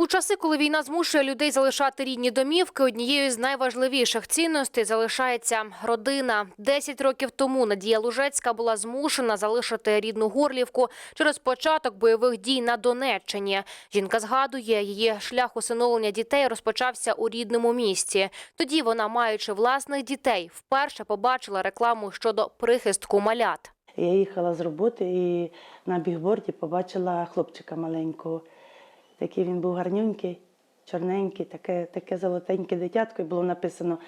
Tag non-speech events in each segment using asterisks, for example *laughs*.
У часи, коли війна змушує людей залишати рідні домівки, однією з найважливіших цінностей залишається родина. Десять років тому Надія Лужецька була змушена залишити рідну Горлівку через початок бойових дій на Донеччині. Жінка згадує, її шлях усиновлення дітей розпочався у рідному місті. Тоді вона, маючи власних дітей, вперше побачила рекламу щодо прихистку малят. Я їхала з роботи і на бігборді побачила хлопчика маленького. Такий він був гарнюнький, чорненький, таке, таке золотеньке дитятко, і було написано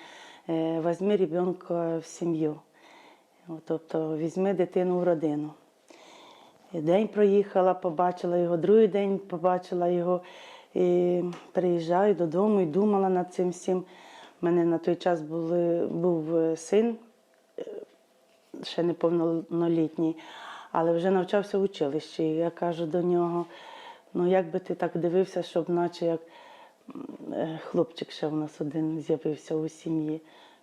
е, «Возьми ребенка в сім'ю. Тобто візьми дитину в родину. День проїхала, побачила його, другий день побачила його. І приїжджаю додому і думала над цим всім. У мене на той час були, був е, син, ще неповнолітній, але вже навчався в училищі. Я кажу до нього: ну як би ти так дивився, щоб наче як е, хлопчик ще в нас один з'явився у сім'ї.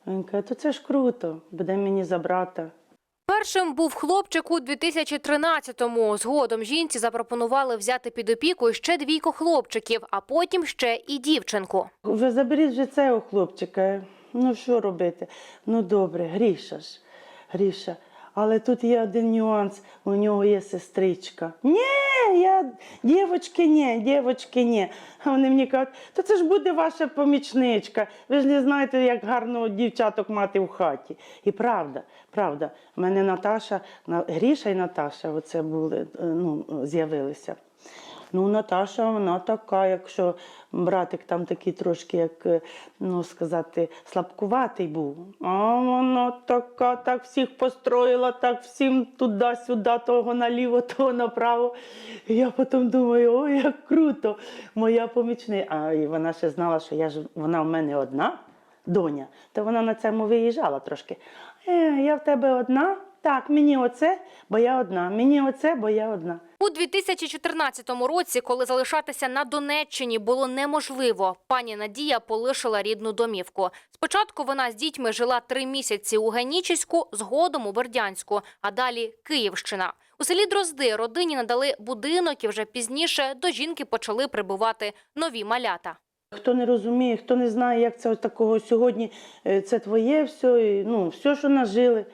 Він каже, то це ж круто, буде мені за брата. Першим був хлопчик у 2013-му. Згодом жінці запропонували взяти під опіку ще двійко хлопчиків, а потім ще і дівчинку. Вже заберіть вже цього хлопчика. Ну що робити? Ну добре, Гріша ж, Гріша. Але тут є один нюанс, у нього є сестричка. Ні, я дівочки, ні, дівочки, ні. А вони мені кажуть, то це ж буде ваша помічничка. Ви ж не знаєте, як гарно дівчаток мати в хаті. І правда, правда, в мене Наташа, Гріша і Наташа оце були, е, ну, з'явилися. Ну, Наташа, вона така, якщо братик там такий трошки, як е, ну сказати, слабкуватий був. А вона така, так всіх построїла, так всім туди-сюди, того наліво, *laughs* того направо. І я потім думаю, ой, як круто, моя помічниця. А і вона ще знала, що я ж вона в мене одна, доня, то вона на цьому виїжджала трошки. Е, я в тебе одна. Так, мені оце, бо я одна. Мені оце, бо я одна. У 2014 році, коли залишатися на Донеччині було неможливо, пані Надія полишила рідну домівку. Спочатку вона з дітьми жила три місяці у Генічеську, згодом у Бердянську, а далі Київщина. У селі Дрозди родині надали будинок і вже пізніше до жінки почали прибувати нові малята. Хто не розуміє, хто не знає, як це от такого сьогодні, е, це твоє все, ну, все, що нажили,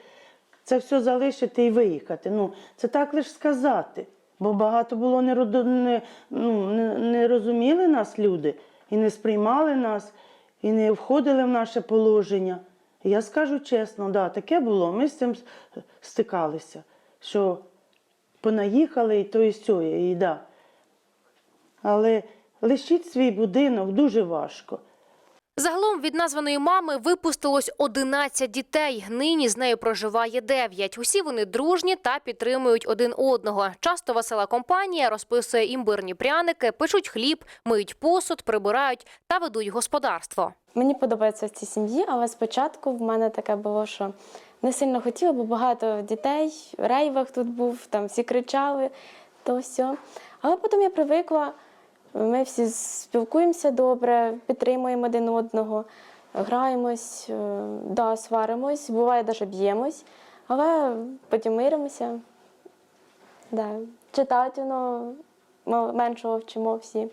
це все залишити і виїхати. Ну, це так лише сказати. Бо багато було не, не, ну, не, розуміли нас люди, і не сприймали нас, і не входили в наше положення. Я скажу чесно, да, таке було. Ми з цим стикалися, що понаїхали і то, і сьо, і да. Але лишіть свій будинок дуже важко. Загалом від названої мами випустилось 11 дітей. Нині з нею проживає 9. Усі вони дружні та підтримують один одного. Часто весела компанія розписує імбирні пряники, печуть хліб, миють посуд, прибирають та ведуть господарство. Мені подобається в цій сім'ї, але спочатку в мене таке було, що не сильно хотіла, бо багато дітей, рейвах тут був, там всі кричали, то все. Але потім я привикла, ми всі спілкуємося добре, підтримуємо один одного, граємось, е, да, сваримось, буває навіть б'ємось, але потім миримося. Да. Читати воно меншого вчимо всі.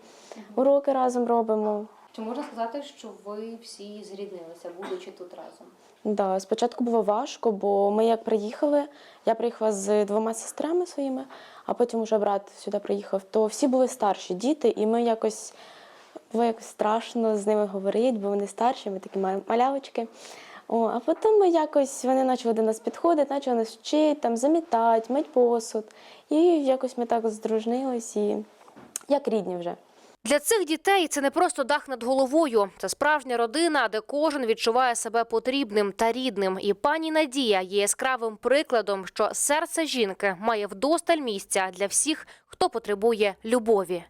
Уроки разом робимо. Чи можна сказати, що ви всі зріднилися, будучи тут разом? Да, спочатку було важко, бо ми як приїхали, я приїхала з двома сестрами своїми, а потім вже брат сюди приїхав, то всі були старші діти, і ми якось було якось страшно з ними говорити, бо вони старші, ми такі ма- малявочки. О, а потім ми якось вони почали до нас підходити, почали нас вчити, там, замітати, мить посуд. І якось ми так здружнились і як рідні вже. Для цих дітей це не просто дах над головою. Це справжня родина, де кожен відчуває себе потрібним та рідним. І пані Надія є яскравим прикладом, що серце жінки має вдосталь місця для всіх, хто потребує любові.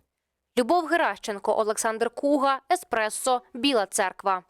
Любов Геращенко, Олександр Куга, Еспресо, Біла Церква.